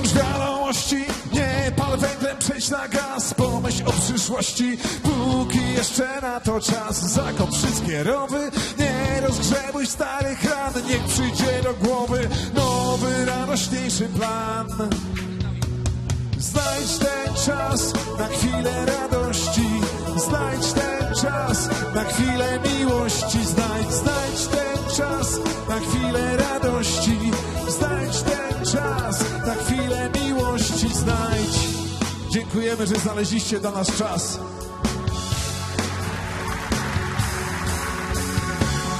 Wyłącz wiadomości, nie pal węglem, przejdź na gaz Pomyśl o przyszłości, póki jeszcze na to czas Zakop wszystkie rowy, nie rozgrzebuj starych ran Niech przyjdzie do głowy nowy, radośniejszy plan. Znajdź ten czas na chwilę radości. Znajdź ten czas na chwilę miłości. Znajdź, znajdź ten Dziękujemy, że znaleźliście dla nas czas.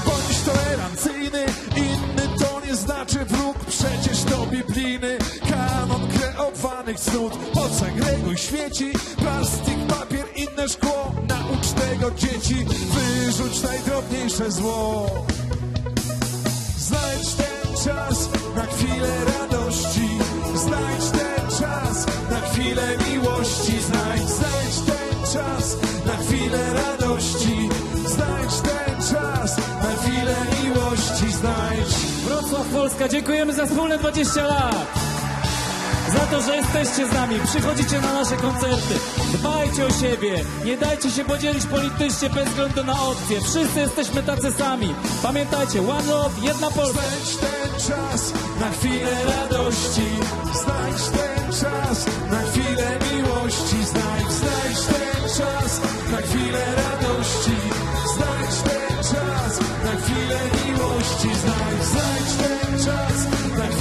Bądź tolerancyjny, inny to nie znaczy wróg, przecież to biblijny kanon kreowanych cnót. Podsegreguj świeci, plastik, papier, inne szkło, naucz tego dzieci, wyrzuć najdrobniejsze zło. Znajdź ten czas na chwilę radości, znajdź ten czas na chwilę miłości, znajdź, znajdź ten czas na chwilę radości, znajdź ten czas na chwilę miłości, znajdź. Wrocław Polska, dziękujemy za wspólne 20 lat. Za to, że jesteście z nami, przychodzicie na nasze koncerty. Dbajcie o siebie, nie dajcie się podzielić politycznie bez względu na opcje. Wszyscy jesteśmy tacy sami. Pamiętajcie, one love, jedna Polska. Znajdź ten czas na chwilę radości, znajdź ten czas na chwilę radości, znajdź ten czas na chwilę miłości, znajdź, znajdź ten czas na chwilę